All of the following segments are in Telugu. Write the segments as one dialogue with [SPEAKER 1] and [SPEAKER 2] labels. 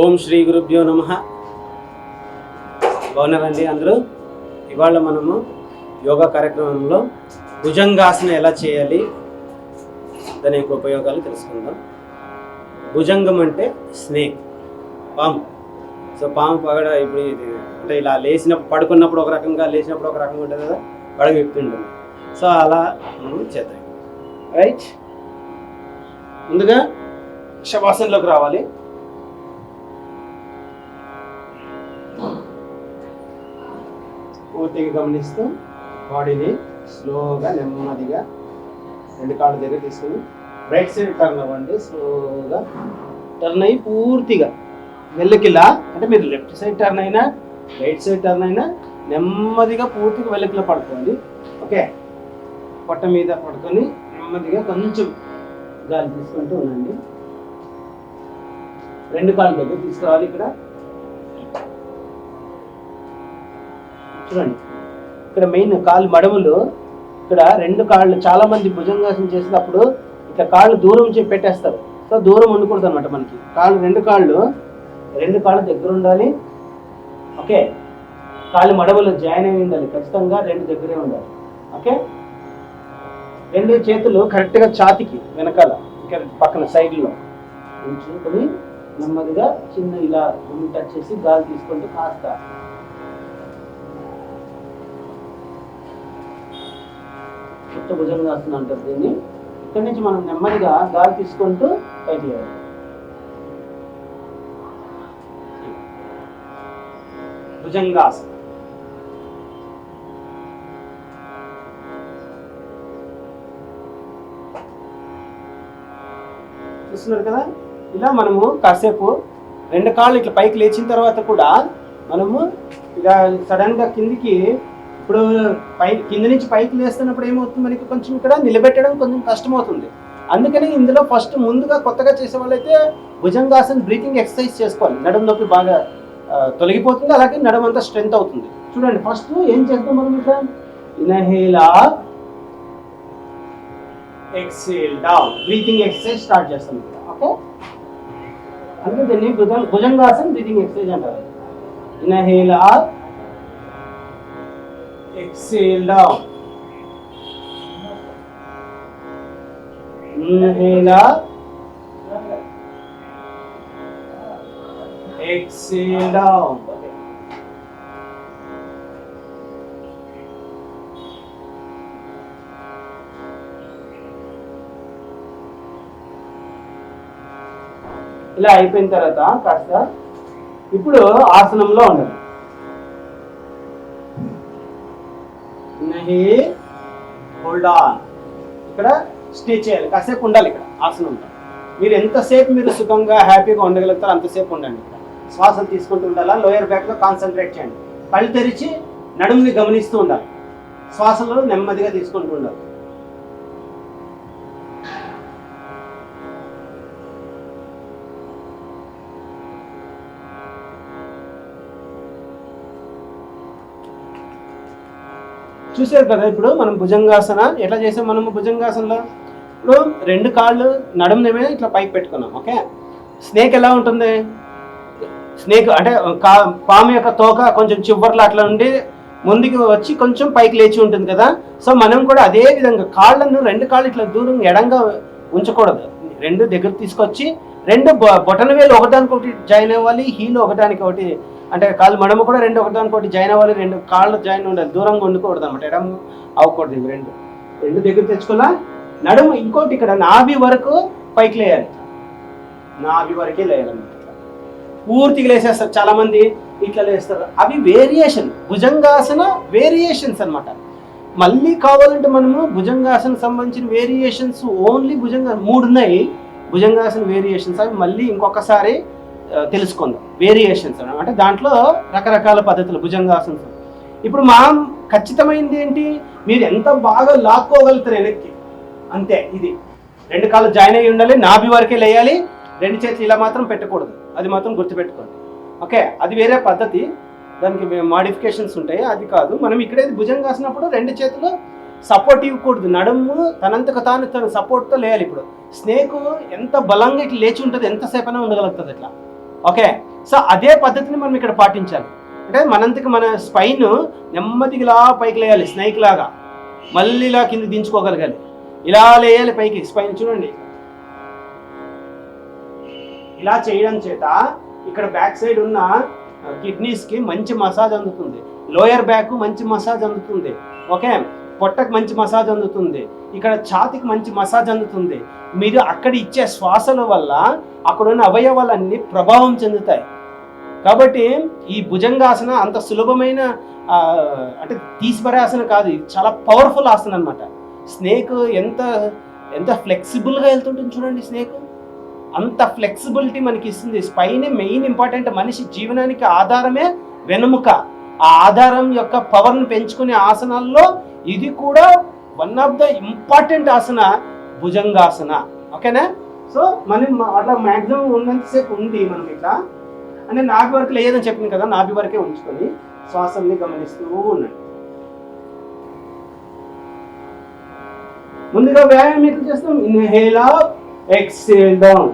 [SPEAKER 1] ఓం శ్రీ గురుభ్యో నమ. బాగున్నారండి అందరూ? ఇవాళ మనము యోగా కార్యక్రమంలో భుజంగాసన ఎలా చేయాలి దాని యొక్క ఉపయోగాలు తెలుసుకుందాం. భుజంగం అంటే స్నేక్ పాము. సో పాము పగడ ఇప్పుడు అంటే ఇలా లేచినప్పుడు పడుకున్నప్పుడు ఒక రకంగా లేచినప్పుడు ఒక రకంగా ఉంటుంది కదా పడగ విప్పిండు సో అలా మనం చేద్దాం. రైట్ ముందుగా శవాసనలోకి రావాలి. పూర్తిగా గమనిస్తూ బాడీని స్లోగా నెమ్మదిగా రెండు కాళ్ళ దగ్గర తీసుకుని రైట్ సైడ్ టర్న్ అవ్వండి. స్లోగా టర్న్ అయ్యి పూర్తిగా వెల్లకిలా అంటే మీరు లెఫ్ట్ సైడ్ టర్న్ అయినా రైట్ సైడ్ టర్న్ అయినా నెమ్మదిగా పూర్తిగా వెల్లకిలా పడుకోండి. ఓకే? పొట్ట మీద పడుకొని నెమ్మదిగా కొంచెం గాలి తీసుకుంటూ ఉండండి. రెండు కాళ్ళ దగ్గర తీసుకురావాలి ఇక్కడ. చూడండి. ఇక్కడ మెయిన్ కాళ్ళు మడములు ఇక్కడ రెండు కాళ్ళు చాలా మంది భుజంగాసనం చేసినప్పుడు ఇట్లా కాళ్ళు దూరం నుంచి పెట్టేస్తారు. సో దూరం ఉండకూడదు అనమాట మనకి. కాళ్ళు రెండు కాళ్ళు రెండు కాళ్ళు దగ్గర ఉండాలి. ఓకే? కాళ్ళు మడవలు జాయిన్ అయి ఉండాలి. ఖచ్చితంగా రెండు దగ్గరే ఉండాలి. ఓకే? రెండు చేతులు కరెక్ట్గా ఛాతికి వెనకాల ఇక్కడ పక్కన సైడ్లో. ఉంచుకొని నెమ్మదిగా చిన్న ఇలా టచ్ చేసి గాలి తీసుకుంటూ కాస్త కొత్త భుజంగాసనం అంటారు దీన్ని. ఇక్కడి నుంచి మనం నెమ్మదిగా గాలి తీసుకుంటూ పైకి లేవాలి. భుజంగాసనం చూస్తున్నారు కదా? ఇలా మనము కాసేపు రెండు కాళ్ళు ఇట్లా పైకి లేచిన తర్వాత కూడా మనము ఇలా సడన్గా కిందికి ఇప్పుడు పై కింద నుంచి పైకి లేస్తున్నప్పుడు ఏమవుతుంది? మనకి కొంచెం ఇక్కడ నిలబెట్టడం కొంచెం కష్టమవుతుంది. అందుకని ఇందులో ఫస్ట్ ముందుగా కొత్తగా చేసే వాళ్ళైతే భుజంగాసన్ బ్రీతింగ్ ఎక్సర్సైజ్ చేసుకోవాలి. నడుము నొప్పి బాగా తొలగిపోతుంది. అలాగే నడుము అంతా స్ట్రెంత్ అవుతుంది. చూడండి ఫస్ట్ ఏం చేద్దాం మనం ఇక్కడ? Inhale exhale down. Breathing exercise start చేస్తాం ఓకే? అందుకే దీన్ని భుజం భుజంగాసన్ బ్రీతింగ్ ఎక్సర్సైజ్ అంటారు. Inhale exhale down. Inhale up. Exhale down. ఇలా అయిపోయిన తర్వాత కాస్త ఇప్పుడు ఆసనంలో ఉండండి నహి హోల్డ్ ఆన్ ఇక్కడ స్టే చేయాలి. కాసేపు ఉండాలి ఇక్కడ. ఆసనం మీరు ఎంతసేపు మీరు సుఖంగా హ్యాపీగా ఉండగలుగుతారో అంతసేపు ఉండండి ఇక్కడ. శ్వాసలు తీసుకుంటూ ఉండాలా? లోయర్ బ్యాక్లో కాన్సన్ట్రేట్ చేయండి. కళ్ళు తెరిచి నడుముని గమనిస్తూ ఉండాలి. శ్వాసలు నెమ్మదిగా తీసుకుంటూ ఉండాలి. చూసారు కదా ఇప్పుడు మనం భుజంగాసన ఎట్లా చేసాం మనము భుజంగాసనలో? ఇప్పుడు రెండు కాళ్ళు నడుమునేమే ఇట్లా పైకి పెట్టుకున్నాం ఓకే? స్నేక్ ఎలా ఉంటుంది? స్నేక్ అంటే కా పాము యొక్క తోక కొంచెం చివర్లు అట్లా ఉండి ముందుకు వచ్చి కొంచెం పైకి లేచి ఉంటుంది కదా? సో మనం కూడా అదే విధంగా కాళ్ళను రెండు కాళ్ళు ఇట్లా దూరం ఎడంగా ఉంచకూడదు. రెండు దగ్గర తీసుకొచ్చి రెండు బొ- బొటన వేలు ఒకదానికి ఒకటి జాయిన్ అవ్వాలి హీల్ ఒకదానికి ఒకటి అంటే కాళ్ళు మడమ కూడా రెండు ఒకటి ఒకటి జాయిన్ అవ్వాలి రెండు కాళ్ళు జాయిన్ ఉండాలి. దూరంగా ఉండకూడదు అనమాట ఎడం అవ్వకూడదు ఇవి రెండు. రెండు దగ్గర తెచ్చుకోవాలా నడుము ఇంకోటి ఇక్కడ నాభి వరకు పైకి లేయాలి. నాభి వరకే లేయాలన్నమాట. పూర్తిగా లేసేస్తారు చాలా మంది ఇట్లా లేస్తారు. అవి వేరియేషన్ భుజంగాసన వేరియేషన్స్ అన్నమాట. మళ్ళీ కావాలంటే మనము భుజంగాసన సంబంధించిన వేరియేషన్స్ ఓన్లీ భుజంగా మూడు ఉన్నాయి భుజంగాసన వేరియేషన్స్ అవి మళ్ళీ ఇంకొకసారి తెలుసుకుందాం. వేరియేషన్స్ అంటే దాంట్లో రకరకాల పద్ధతులు భుజంగాసన. ఇప్పుడు మా ఖచ్చితమైనది ఏంటి? మీరు ఎంత బాగా లాక్కోగలుగుతారు వెనక్కి? అంతే ఇది. రెండు కాళ్ళు జాయిన్ అయ్యి ఉండాలి నాభి వరకే లేయాలి రెండు చేతులు ఇలా మాత్రం పెట్టకూడదు. అది మాత్రం గుర్తుపెట్టుకోండి. ఓకే అది వేరే పద్ధతి. దానికి మాడిఫికేషన్స్ ఉంటాయి అది కాదు. మనం ఇక్కడేది భుజంగాసినప్పుడు రెండు చేతులు సపోర్ట్ ఇవ్వకూడదు నడుము తనంతకు తాను తన సపోర్ట్తో లేయాలి ఇప్పుడు. స్నేక్ ఎంత బలంగా ఇట్లా లేచి ఉంటుంది ఎంతసేపైనా ఉండగలుగుతుంది ఇట్లా ఓకే. సో అదే పద్ధతిని మనం ఇక్కడ పాటించాలి. అంటే మనంతకి మన స్పైన్ నెమ్మదిగా ఇలా పైకి లేయాలి స్నేక్ లాగా. మళ్ళీ ఇలా కింద దించుకోగలగాలి. ఇలా లేయాలి పైకి స్పైన్ చూడండి. ఇలా చేయడం చేత ఇక్కడ బ్యాక్ సైడ్ ఉన్న కిడ్నీస్కి మంచి మసాజ్ అందుతుంది. లోయర్ బ్యాక్ మంచి మసాజ్ అందుతుంది. ఓకే. పొట్టకు మంచి మసాజ్ అందుతుంది. ఇక్కడ ఛాతికి మంచి మసాజ్ అందుతుంది. మీరు అక్కడ ఇచ్చే శ్వాసల వల్ల అక్కడ ఉన్న అవయవాలన్నీ ప్రభావం చెందుతాయి. కాబట్టి ఈ భుజంగాసన అంత సులభమైన అంటే తీసిపరే ఆసన కాదు. ఇది చాలా పవర్ఫుల్ ఆసన అనమాట స్నేక్ ఎంత ఎంత ఫ్లెక్సిబుల్గా వెళ్తుంటుంది చూడండి స్నేక్. అంత ఫ్లెక్సిబిలిటీ మనకి ఇస్తుంది స్పైన్ మెయిన్ ఇంపార్టెంట్ మనిషి జీవనానికి ఆధారమే వెనుముక. ఆ ఆధారం యొక్క పవర్ని పెంచుకునే ఆసనాల్లో ఇది కూడా one of the important asana Bhujangasana. ఓకేనా? సో మనం అట్లా మ్యాక్సిమం ఉన్నంతసేపు ఉంది మనం ఇట్లా. అంటే నాభి వరకు లేదని చెప్పింది కదా నాభి వరకే ఉంచుకొని శ్వాసల్ని గమనిస్తూ ఉండండి. ముందుగా వ్యాయామం ఎట్లా చేస్తాం? Inhale up exhale down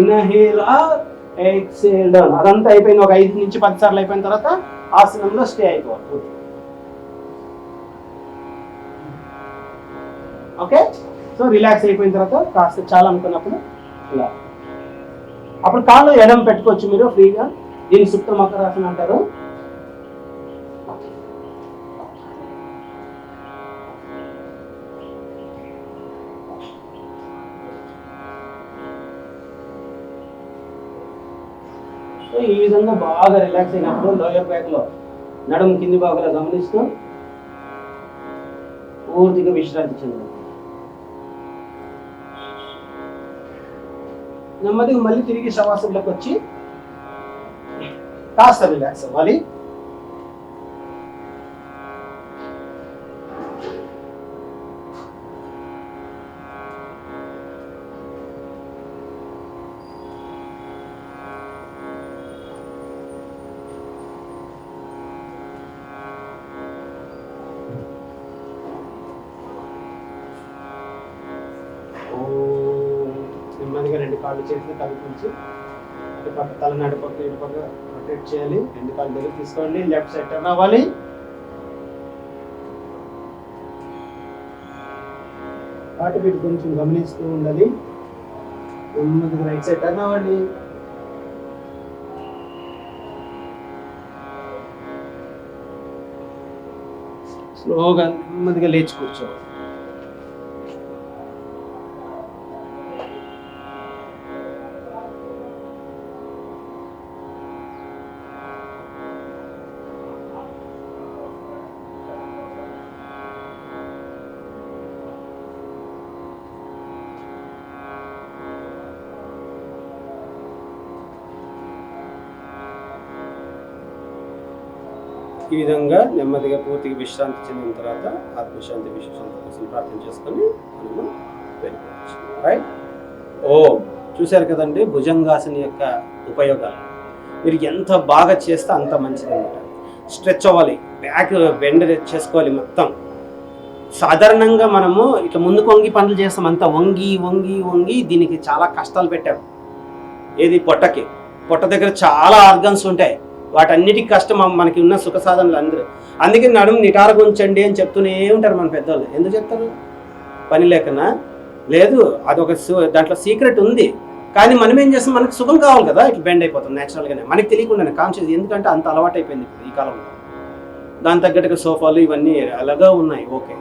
[SPEAKER 1] inhale up exhale down అదంతా అయిపోయింది. ఒక ఐదు నుంచి పది సార్లు అయిపోయిన తర్వాత ఆసనంలో స్టే అయిపోవాలి. ఓకే? సో రిలాక్స్ అయిపోయిన తర్వాత కాస్త చాలా అనుకున్నప్పుడు ఇలా. అప్పుడు కాళ్ళు ఎడం పెట్టుకోవచ్చు మీరు ఫ్రీగా. దీన్ని సుప్త మకరాసన అంటారు. సో ఈ విధంగా బాగా రిలాక్స్ అయినప్పుడు లోయర్ బ్యాక్లో నడుము కింది భాగంలో గమనిస్తూ పూర్తిగా విశ్రాంతి చెందాలి నెమ్మదిగా మళ్ళీ తిరిగి శవాసంలోకి వచ్చి కాస్త రిలాక్స్ అవ్వాలి ఓం. రెండు కాళ్ళు చేతులు కల్పించి అటు పక్క తల నడు పక్క ఇటు పక్క రొటేట్ చేయాలి. రెండు కాళ్ళు దగ్గర తీసుకోండి. లెఫ్ట్ సైడ్ టర్న్ అవ్వాలి. హార్ట్ పెట్టి కొంచెం గమనిస్తూ ఉండాలి. నెమ్మదిగా రైట్ సైడ్ టర్న్ అవ్వండి. స్లోగా నెమ్మదిగా లేచి కూర్చోవాలి. ఈ విధంగా నెమ్మదిగా పూర్తిగా విశ్రాంతి చెందిన తర్వాత ఆత్మశాంతి విశ్వశాంతి కోసం ప్రార్థన చేసుకొని మనము వెళ్ళిపోవచ్చు. Right oh. చూశారు కదండి భుజంగాసన యొక్క ఉపయోగాలు. మీరు ఎంత బాగా చేస్తే అంత మంచిదన్నమాట. స్ట్రెచ్ అవ్వాలి బ్యాక్ బెండ్ చేసుకోవాలి మొత్తం. సాధారణంగా మనము ఇట్లా ముందుకు వంగి పనులు చేస్తాం. అంతా వంగి వంగి వంగి దీనికి చాలా కష్టాలు పెట్టాము ఏది? పొట్టకి. పొట్ట దగ్గర చాలా ఆర్గన్స్ ఉంటాయి. వాటన్నిటికి కష్టం మనకి ఉన్న సుఖ సాధనలు అందరూ. అందుకే నడుము నిటారగా ఉంచండి అని చెప్తూనే ఉంటారు మన పెద్దవాళ్ళు ఎందుకు చెప్తారు? పని లేకనా? లేదు అదొక దాంట్లో సీక్రెట్ ఉంది. కానీ మనం ఏం చేస్తాం? మనకు సుఖం కావాలి కదా? ఇట్లా బెండ్ అయిపోతాం న్యాచురల్గానే మనకి తెలియకుండానే కాన్షియస్ ఎందుకంటే అంత అలవాటు అయిపోయింది ఇప్పుడు ఈ కాలంలో. దాని తగ్గట్టుగా సోఫాలు ఇవన్నీ అలాగా ఉన్నాయి. ఓకే.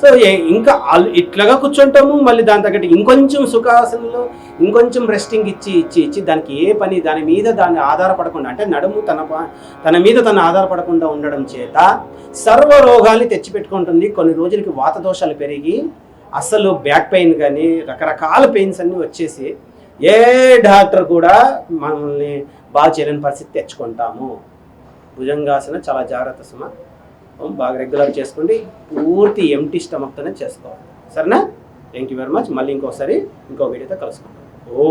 [SPEAKER 1] సో ఇంకా ఇట్లాగా కూర్చుంటాము మళ్ళీ దాని తగ్గట్టు ఇంకొంచెం సుఖాసనంలో ఇంకొంచెం రెస్టింగ్ ఇచ్చి ఇచ్చి ఇచ్చి దానికి ఏ పని దాని మీద దాన్ని ఆధారపడకుండా అంటే నడుము తన ప- తన మీద తను ఆధారపడకుండా ఉండడం చేత సర్వ రోగాల్ని తెచ్చిపెట్టుకుంటుంది. కొన్ని రోజులకి వాత దోషాలు పెరిగి అసలు బ్యాక్ పెయిన్ కానీ రకరకాల పెయిన్స్ అన్నీ వచ్చేసి ఏ డాక్టర్ కూడా మనల్ని బాగా చేయలేని పరిస్థితి తెచ్చుకుంటాము. భుజంగాసన చాలా జాగ్రత్త సుమ. బాగా రెగ్యులర్ చేసుకోండి. పూర్తి ఎంటీ స్టమక్తోనే చేసుకోవాలి. సరేనా? థ్యాంక్ యూ వెరీ మచ్ మళ్ళీ ఇంకోసారి ఇంకో వీడియోతో కలుసుకుంటాం ఓ.